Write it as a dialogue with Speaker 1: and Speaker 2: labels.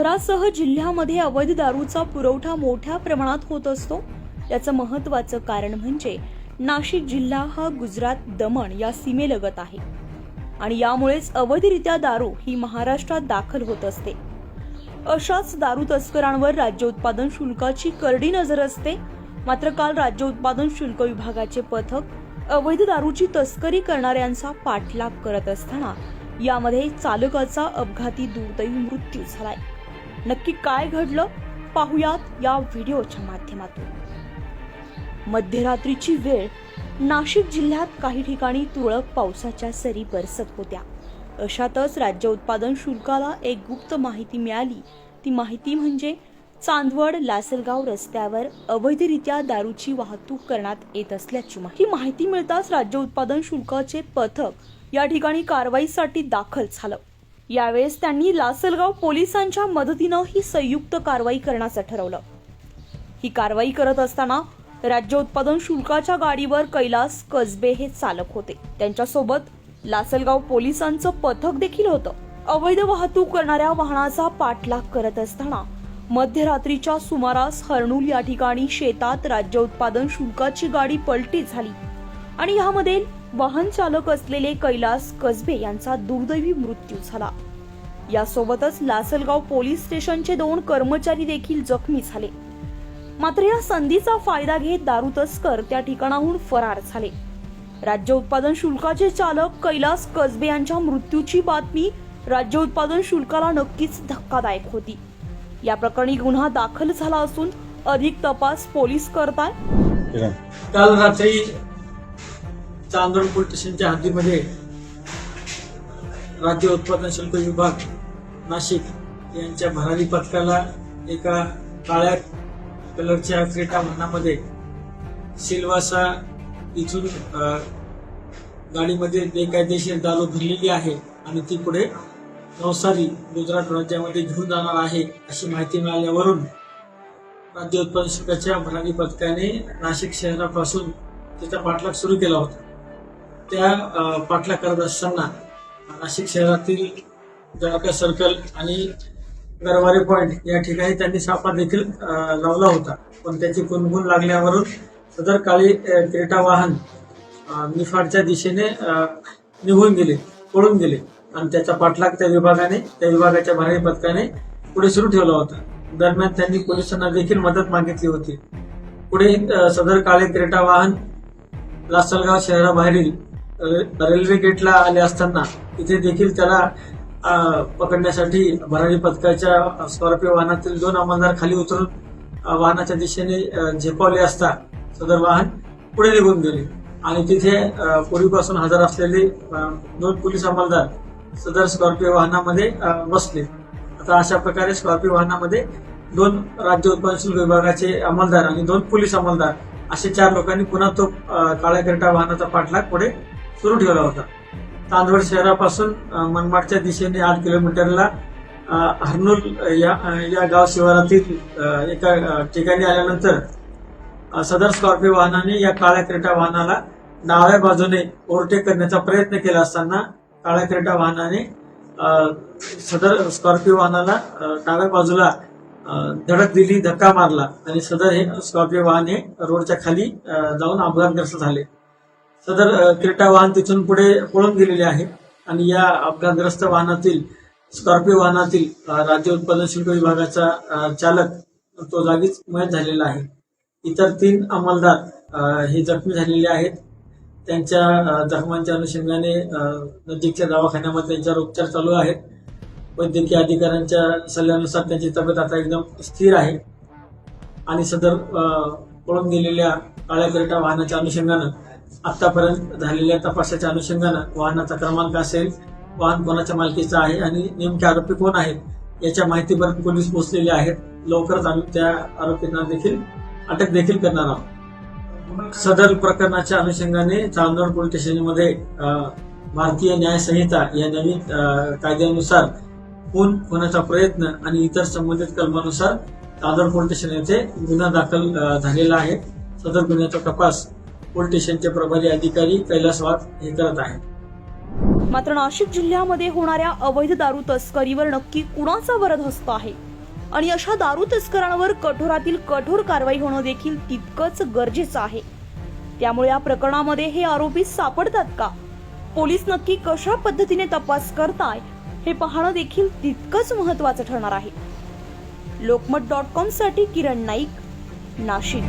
Speaker 1: शहरासह जिल्ह्यामध्ये अवैध दारूचा पुरवठा मोठ्या प्रमाणात होत असतो. याचं महत्वाचं कारण म्हणजे नाशिक जिल्हा हा गुजरात दमण या सीमेलगत आहे. आणि यामुळेच अवैधरित्या दारू ही महाराष्ट्रात दाखल होत असते. अशाच दारू तस्करांवर राज्य उत्पादन शुल्काची करडी नजर असते. मात्र काल राज्य उत्पादन शुल्क विभागाचे पथक अवैध दारूची तस्करी करणाऱ्यांचा पाठलाग करत असताना यामध्ये चालकाचा अपघाती दुर्दैवी मृत्यू झालाय. नक्की काय घडलं पाहुयात या व्हिडिओच्या माध्यमातून. मध्यरात्रीची वेळ नाशिक जिल्ह्यात काही ठिकाणी तुरळक पावसाच्या सरी बरसत होत्या. अशातच राज्य उत्पादन शुल्काला एक गुप्त माहिती मिळाली. ती माहिती म्हणजे चांदवड लासलगाव रस्त्यावर अवैधरित्या दारूची वाहतूक करण्यात येत असल्याची ही माहिती मिळताच राज्य उत्पादन शुल्काचे पथक या ठिकाणी कारवाईसाठी दाखल झालं. यावेळेस त्यांनी लासलगाव पोलिसांच्या मदतीनं ही संयुक्त कारवाई करण्याचं ठरवलं. ही कारवाई करत असताना राज्य उत्पादन शुल्काच्या गाडीवर कैलास कसबे हे चालक होते. त्यांच्यासोबत लासलगाव पोलिसांचं पथक देखील होतं. अवैध वाहतूक करणाऱ्या वाहनाचा पाठलाग करत असताना मध्यरात्रीच्या सुमारास हर्णूल या ठिकाणी शेतात राज्य उत्पादन शुल्काची गाडी पलटी झाली आणि यामध्ये वाहन चालक असलेले कैलास कसबे यांचा दुर्दैवी मृत्यू झाला. यासोबतच लासलगाव पोलीस स्टेशनचे दोन कर्मचारी देखील जखमी झाले. मात्र या संधीचा फायदा घेत दारू तस्कर त्या ठिकाणाहून फरार झाले. राज्य उत्पादन शुल्काचे चालक कैलास कसबे यांच्या मृत्यूची बातमी राज्य उत्पादन शुल्काला नक्कीच धक्कादायक होती. या प्रकरणी गुन्हा दाखल झाला असून अधिक तपास पोलीस करताय.
Speaker 2: काल रात्री चांदोड पोलीस स्टेशनच्या हद्दीमध्ये राज्य उत्पादन शुल्क विभाग नाशिक यांच्या भरारी पथकाला एका काळ्या कलरच्या क्रेटा वाहनामध्ये सिल्वासा इथून गाडीमध्ये बेकायदेशीर दारू भरलेली आहे आणि ती पुढे नवसारी गुजरात राज्यामध्ये घेऊन जाणार आहे अशी माहिती मिळाल्यावरून राज्य उत्पादन शुल्काच्या भरारी पथकाने नाशिक शहरापासून त्याचा पाठलाग सुरू केला होता. त्या पाठला पाठलाग करत असताना नाशिक शहरातील जळका सर्कल आणि गरवारे पॉइंट या ठिकाणी त्यांनी सापा देखील लावला होता. पण त्याची कुणगुण लागल्यावरून सदर काळी क्रेटा वाहन निफाडच्या दिशेने निघून गेले पळून गेले. आणि त्याचा पाठलाग त्या विभागाने त्या विभागाच्या भरारी पथकाने पुढे सुरू ठेवला होता. दरम्यान त्यांनी पोलिसांना देखील मदत मागितली होती. पुढे सदर काळे क्रेटा वाहन लासलगाव शहराबाहेरील रेल्वे गेटला आले असताना तिथे देखील त्याला पकडण्यासाठी भरारी पथकाच्या स्कॉर्पिओ वाहनातील दोन अंमलदार खाली उतरून वाहनाच्या दिशेने झेपावले असता सदर वाहन पुढे निघून गेले. आणि तिथे पूर्वीपासून हजर असलेले दोन पोलीस अंमलदार सदर स्कॉर्पिओ वाहनामध्ये बसले. आता अशा प्रकारे स्कॉर्पिओ वाहनामध्ये दोन राज्य उत्पादन शुल्क विभागाचे अंमलदार आणि दोन पोलीस अंमलदार असे चार लोकांनी पुन्हा तो काळ्या करेटा वाहनाचा पाठलाग पुढे सुरू ठेवला होता. चांदवड शहरापासून मनमाडच्या दिशेने आठ किलोमीटरला अ, हर्नूल या या गाव शिवारातील एका ठिकाणी आल्यानंतर सदर स्कॉर्पिओ वाहनाने या काळ्या क्रेटा वाहनाला डाव्या बाजूने ओव्हरटेक करण्याचा प्रयत्न केला असताना काळ्या क्रेटा वाहनाने सदर स्कॉर्पिओ वाहनाला डाव्या बाजूला धडक दिली धक्का मारला आणि सदर हे स्कॉर्पिओ वाहन हे रोडच्या खाली जाऊन अपघातग्रस्त झाले. सदर क्रेटा वाहन तिथून पुढे पळून गेलेले आहे. आणि या अपघातग्रस्त वाहनातील स्कॉर्पिओ वाहनातील राज्य उत्पादन शुल्क विभागाचा चालक तो जागीच मयत झालेला आहे. इतर तीन अंमलदार हे जखमी झालेले आहेत. त्यांच्या जखमांच्या अनुषंगाने नजीकच्या दवाखान्यामध्ये त्यांच्यावर उपचार चालू आहेत. वैद्यकीय अधिकाऱ्यांच्या सल्ल्यानुसार त्यांची तब्येत आता एकदम स्थिर आहे. आणि सदर पळून गेलेल्या काळ्या क्रेटा वाहनाच्या अनुषंगानं आतापर्यंत झालेल्या तपासाच्या अनुषंगानं वाहनाचा क्रमांक असेल वाहन कोणाच्या मालकीचं आहे आणि नेमके आरोपी कोण आहेत याच्या माहितीपर्यंत पोलीस पोहोचलेले आहेत. लवकरच आम्ही त्या आरोपींना देखील अटक देखील करणार आहोत. सदर प्रकरणाच्या अनुषंगाने चांदवड पोलीस स्टेशनमध्ये भारतीय न्याय संहिता या नवीन कायद्यानुसार खून होण्याचा प्रयत्न आणि इतर संबंधित कलमानुसार चांदवड पोलीस स्टेशन येथे गुन्हा दाखल झालेला आहे. सदर गुन्ह्याचा तपास पोलीस स्टेशनचे प्रभारी अधिकारी कैलास वाघ हे करत आहेत.
Speaker 1: मात्र नाशिक जिल्ह्यामध्ये होणाऱ्या अवैध दारू तस्करीवर नक्की कुणाचा वरद हस्त आहे? आणि अशा दारू तस्करांवर कठोरातील कठोर कारवाई होणं देखील तितकंच गरजेचं आहे. त्यामुळे या प्रकरणामध्ये हे आरोपी सापडतात का? पोलीस नक्की कशा पद्धतीने तपास करताय? हे पाहणं देखील तितकंच महत्वाचं ठरणार आहे. लोकमत डॉट कॉमसाठी किरण नाईक नाशिक.